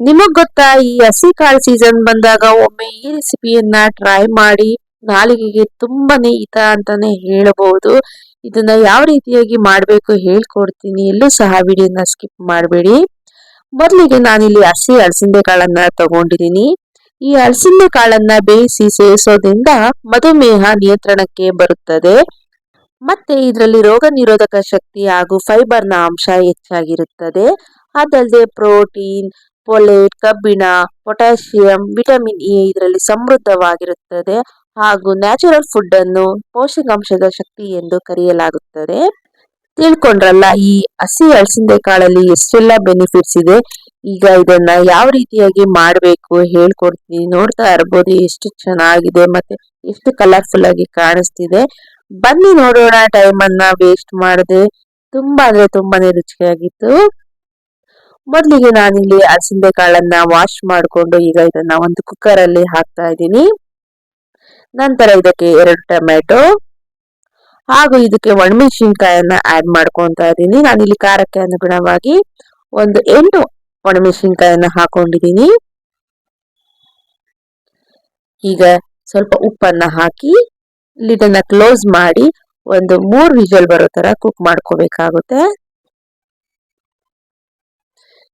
ನಿಮಗ್ ಗೊತ್ತಾ, ಈ ಹಸಿ ಕಾಳು ಸೀಸನ್ ಬಂದಾಗ ಒಮ್ಮೆ ಈ ರೆಸಿಪಿಯನ್ನ ಟ್ರೈ ಮಾಡಿ ನಾಲಿಗೆಗೆ ತುಂಬಾನೇ ಹಿತ ಅಂತಾನೆ ಹೇಳಬಹುದು. ಇದನ್ನ ಯಾವ ರೀತಿಯಾಗಿ ಮಾಡಬೇಕು ಹೇಳ್ಕೊಡ್ತೀನಿ. ಎಲ್ಲೂ ಸಹ ವಿಡಿಯೋನ ಸ್ಕಿಪ್ ಮಾಡಬೇಡಿ. ಮೊದಲಿಗೆ ನಾನಿಲ್ಲಿ ಹಸಿ ಅಲಸಂದೆ ಕಾಳನ್ನ ತಗೊಂಡಿದ್ದೀನಿ. ಈ ಅಲಸಂದೆ ಕಾಳನ್ನ ಬೇಯಿಸಿ ಸೇವಿಸೋದ್ರಿಂದ ಮಧುಮೇಹ ನಿಯಂತ್ರಣಕ್ಕೆ ಬರುತ್ತದೆ. ಮತ್ತೆ ಇದರಲ್ಲಿ ರೋಗ ನಿರೋಧಕ ಶಕ್ತಿ ಹಾಗೂ ಫೈಬರ್ನ ಅಂಶ ಹೆಚ್ಚಾಗಿರುತ್ತದೆ. ಅದಲ್ಲದೆ ಪ್ರೋಟೀನ್ ಪೊಲೇಟ್ ಕಬ್ಬಿಣ ಪೊಟ್ಯಾಷಿಯಂ ವಿಟಮಿನ್ ಎ ಇದರಲ್ಲಿ ಸಮೃದ್ಧವಾಗಿರುತ್ತದೆ. ಹಾಗೂ ನ್ಯಾಚುರಲ್ ಫುಡ್ ಅನ್ನು ಪೋಷಕಾಂಶದ ಶಕ್ತಿ ಎಂದು ಕರೆಯಲಾಗುತ್ತದೆ. ತಿಳ್ಕೊಂಡ್ರಲ್ಲ, ಈ ಹಸಿ ಅಲಸಂದೆ ಕಾಳಲ್ಲಿ ಎಷ್ಟೆಲ್ಲ ಬೆನಿಫಿಟ್ಸ್ ಇದೆ. ಈಗ ಇದನ್ನ ಯಾವ ರೀತಿಯಾಗಿ ಮಾಡಬೇಕು ಹೇಳ್ಕೊಡ್ತೀನಿ. ನೋಡ್ತಾ ಇರ್ಬೋದು ಎಷ್ಟು ಚೆನ್ನಾಗಿದೆ ಮತ್ತೆ ಎಷ್ಟು ಕಲರ್ಫುಲ್ ಆಗಿ ಕಾಣಿಸ್ತಿದೆ. ಬನ್ನಿ ನೋಡೋಣ ಟೈಮ್ ಅನ್ನ ವೇಸ್ಟ್ ಮಾಡದೆ. ತುಂಬಾ ಅಂದ್ರೆ ತುಂಬಾನೇ ರುಚಿಯಾಗಿತ್ತು. ಮೊದಲಿಗೆ ನಾನಿಲ್ಲಿ ಅಲಸಂದೆ ಕಾಳನ್ನ ವಾಶ್ ಮಾಡಿಕೊಂಡು ಈಗ ಇದನ್ನ ಒಂದು ಕುಕ್ಕರ್ ಅಲ್ಲಿ ಹಾಕ್ತಾ ಇದ್ದೀನಿ. ನಂತರ ಇದಕ್ಕೆ ಎರಡು ಟೊಮೆಟೊ ಹಾಗೂ ಇದಕ್ಕೆ ಒಣಮೆಣಸಿನ್ಕಾಯನ್ನ ಆಡ್ ಮಾಡ್ಕೊತಾ ಇದ್ದೀನಿ. ನಾನಿಲ್ಲಿ ಖಾರಕ್ಕೆ ಅನುಗುಣವಾಗಿ ಒಂದು ಎಂಟು ಒಣಮೆಣಸಿನ್ಕಾಯನ್ನ ಹಾಕೊಂಡಿದ್ದೀನಿ. ಈಗ ಸ್ವಲ್ಪ ಉಪ್ಪನ್ನ ಹಾಕಿ ಲಿಡನ್ನ ಕ್ಲೋಸ್ ಮಾಡಿ ಒಂದು ಮೂರು ವಿಜಲ್ ಬರೋ ತರ ಕುಕ್ ಮಾಡ್ಕೋಬೇಕಾಗುತ್ತೆ.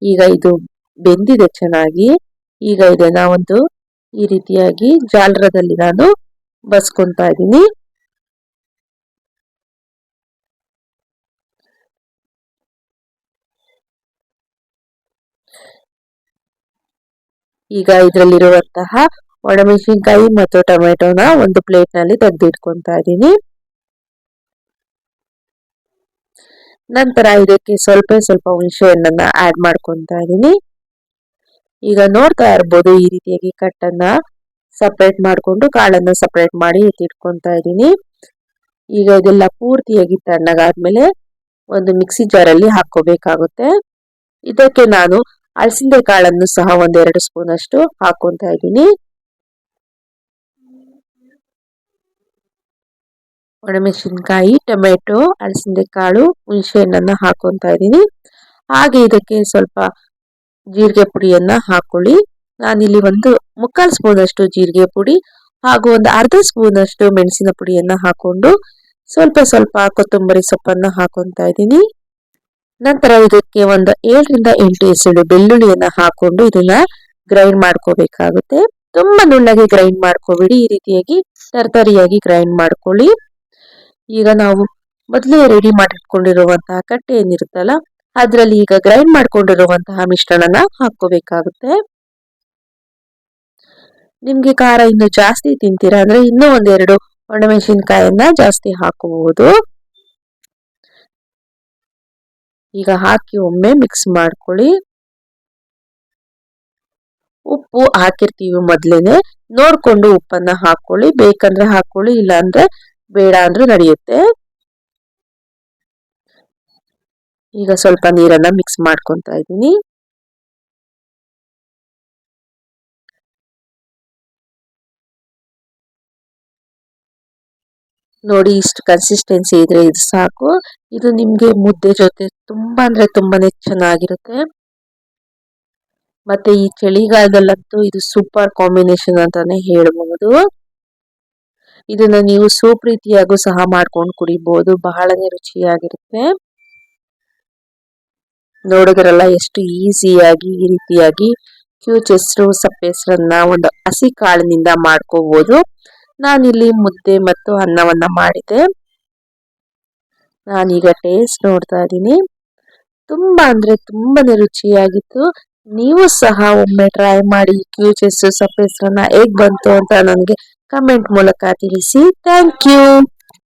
ಈಗ ಇದು ಬೆಂದಿದೆ ಚೆನ್ನಾಗಿ. ಈಗ ಇದನ್ನ ಒಂದು ಈ ರೀತಿಯಾಗಿ ಜಾಲರದಲ್ಲಿ ನಾನು ಬಸ್ಕೊಂತ ಇದ್ದೀನಿ. ಈಗ ಇದರಲ್ಲಿರುವಂತಹ ಒಣಮೆಣಸಿನ್ಕಾಯಿ ಮತ್ತು ಟೊಮೆಟೊನ ಒಂದು ಪ್ಲೇಟ್ನಲ್ಲಿ ತೆಗೆದಿಟ್ಕೊಂತಾ ಇದ್ದೀನಿ. ನಂತರ ಇದಕ್ಕೆ ಸ್ವಲ್ಪ ಸ್ವಲ್ಪ ಹುಣಸೆ ಹಣ್ಣನ್ನ ಆಡ್ ಮಾಡ್ಕೊತಾ ಇದ್ದೀನಿ ಈಗ ನೋಡ್ತಾ ಇರ್ಬೋದು ಈ ರೀತಿಯಾಗಿ ಕಟ್ಟನ್ನ ಸಪ್ರೇಟ್ ಮಾಡಿಕೊಂಡು ಕಾಳನ್ನ ಸಪ್ರೇಟ್ ಮಾಡಿ ಎತ್ತಿಟ್ಕೊತಾ ಇದ್ದೀನಿ ಈಗ ಇದೆಲ್ಲ ಪೂರ್ತಿಯಾಗಿ ತಣ್ಣಗಾದ್ಮೇಲೆ ಒಂದು ಮಿಕ್ಸಿ ಜಾರಲ್ಲಿ ಹಾಕೋಬೇಕಾಗುತ್ತೆ ಇದಕ್ಕೆ ನಾನು ಅಲಸಂದೆ ಕಾಳನ್ನು ಸಹ ಒಂದೆರಡು ಸ್ಪೂನ್ ಅಷ್ಟು ಹಾಕೊಂತ ಇದ್ದೀನಿ ಒಣಮೆಣಸಿನ್ಕಾಯಿ, ಟೊಮೆಟೊ ಅಲಸಂದೆ ಕಾಳು ಹುಣಸೆ ಹಣ್ಣನ್ನ ಹಾಕೊಂತ ಇದ್ದೀನಿ. ಹಾಗೆ ಇದಕ್ಕೆ ಸ್ವಲ್ಪ ಜೀರಿಗೆ ಪುಡಿಯನ್ನ ಹಾಕೊಳ್ಳಿ. ನಾನಿಲ್ಲಿ ಒಂದು ಮುಕ್ಕಾಲು ಸ್ಪೂನಷ್ಟು ಜೀರಿಗೆ ಪುಡಿ ಹಾಗೂ ಒಂದು ಅರ್ಧ ಸ್ಪೂನ್ ಅಷ್ಟು ಮೆಣಸಿನ ಪುಡಿಯನ್ನ ಹಾಕೊಂಡು ಸ್ವಲ್ಪ ಸ್ವಲ್ಪ ಕೊತ್ತಂಬರಿ ಸೊಪ್ಪನ್ನ ಹಾಕೊಂತ ಇದ್ದೀನಿ. ನಂತರ ಇದಕ್ಕೆ ಒಂದು ಏಳರಿಂದ ಎಂಟು ಎಸಳು ಬೆಳ್ಳುಳ್ಳಿಯನ್ನ ಹಾಕೊಂಡು ಇದನ್ನ ಗ್ರೈಂಡ್ ಮಾಡ್ಕೋಬೇಕಾಗುತ್ತೆ. ತುಂಬಾ ನುಣ್ಣಗೆ ಗ್ರೈಂಡ್ ಮಾಡ್ಕೋಬೇಡಿ. ಈ ರೀತಿಯಾಗಿ ತರತರಿಯಾಗಿ ಗ್ರೈಂಡ್ ಮಾಡ್ಕೊಳ್ಳಿ. ಈಗ ನಾವು ಮೊದಲೇ ರೆಡಿ ಮಾಡಿಟ್ಕೊಂಡಿರುವಂತಹ ಕಟ್ಟೆ ಏನಿರುತ್ತಲ್ಲ ಅದರಲ್ಲಿ ಈಗ ಗ್ರೈಂಡ್ ಮಾಡ್ಕೊಂಡಿರುವಂತಹ ಮಿಶ್ರಣನ ಹಾಕೋಬೇಕಾಗುತ್ತೆ ನಿಮ್ಗೆ ಖಾರ ಇನ್ನು ಜಾಸ್ತಿ ತಿಂತೀರಾ ಅಂದ್ರೆ ಇನ್ನೂ ಒಂದೆರಡು ಒಣಮೆಣಸಿನ್ಕಾಯನ್ನ ಜಾಸ್ತಿ ಹಾಕಬಹುದು. ಈಗ ಹಾಕಿ ಒಮ್ಮೆ ಮಿಕ್ಸ್ ಮಾಡ್ಕೊಳ್ಳಿ. ಉಪ್ಪು ಹಾಕಿರ್ತೀವಿ ಮೊದ್ಲೇನೆ, ನೋಡ್ಕೊಂಡು ಉಪ್ಪನ್ನ ಹಾಕೊಳ್ಳಿ ಬೇಕಂದ್ರೆ ಹಾಕೊಳ್ಳಿ ಇಲ್ಲ ಅಂದ್ರೆ ಬೇಡ ಅಂದ್ರೆ ನಡೆಯುತ್ತೆ. ಈಗ ಸ್ವಲ್ಪ ನೀರನ್ನ ಮಿಕ್ಸ್ ಮಾಡ್ಕೊತಾ ಇದ್ದೀನಿ. ನೋಡಿ ಇಷ್ಟು ಕನ್ಸಿಸ್ಟೆನ್ಸಿ ಇದ್ರೆ ಇದು ಸಾಕು. ಇದು ನಿಮ್ಗೆ ಮುದ್ದೆ ಜೊತೆ ತುಂಬಾ ಅಂದ್ರೆ ತುಂಬಾನೇ ಚೆನ್ನಾಗಿರುತ್ತೆ. ಮತ್ತೆ ಈ ಚಳಿಗಾಲದಲ್ಲಂತೂ ಇದು ಸೂಪರ್ ಕಾಂಬಿನೇಷನ್ ಅಂತಾನೆ ಹೇಳಬಹುದು ಇದನ್ನ ನೀವು ಸೂಪ್ ರೀತಿಯಾಗೂ ಸಹ ಮಾಡ್ಕೊಂಡು ಕುಡಿಬಹುದು ಬಹಳನೇ ರುಚಿಯಾಗಿರುತ್ತೆ. ನೋಡಿದ್ರಲ್ಲ, ಎಷ್ಟು ಈಸಿಯಾಗಿ, ಈ ರೀತಿಯಾಗಿ ಕ್ಯೂಚೆಸ್ರು ಸಪ್ಪೆಸ್ರನ್ನ ಒಂದು ಹಸಿ ಕಾಳಿನಿಂದ ಮಾಡ್ಕೋಬಹುದು ನಾನಿಲ್ಲಿ ಮುದ್ದೆ ಮತ್ತು ಅನ್ನವನ್ನ ಮಾಡಿದೆ ನಾನೀಗ ಟೇಸ್ಟ್ ನೋಡ್ತಾ ಇದ್ದೀನಿ. ತುಂಬಾ ಅಂದ್ರೆ ತುಂಬಾನೇ ರುಚಿಯಾಗಿತ್ತು. ನೀವು ಸಹ ಒಮ್ಮೆ ಟ್ರೈ ಮಾಡಿ ಕ್ಯೂಚೆಸ್ ಸಪ್ಪೆಸ್ರನ್ನ ಹೇಗ್ ಬಂತು ಅಂತ ನನಗೆ ಕಮೆಂಟ್ ಮೂಲಕ ತಿಳಿಸಿ ಥ್ಯಾಂಕ್ ಯು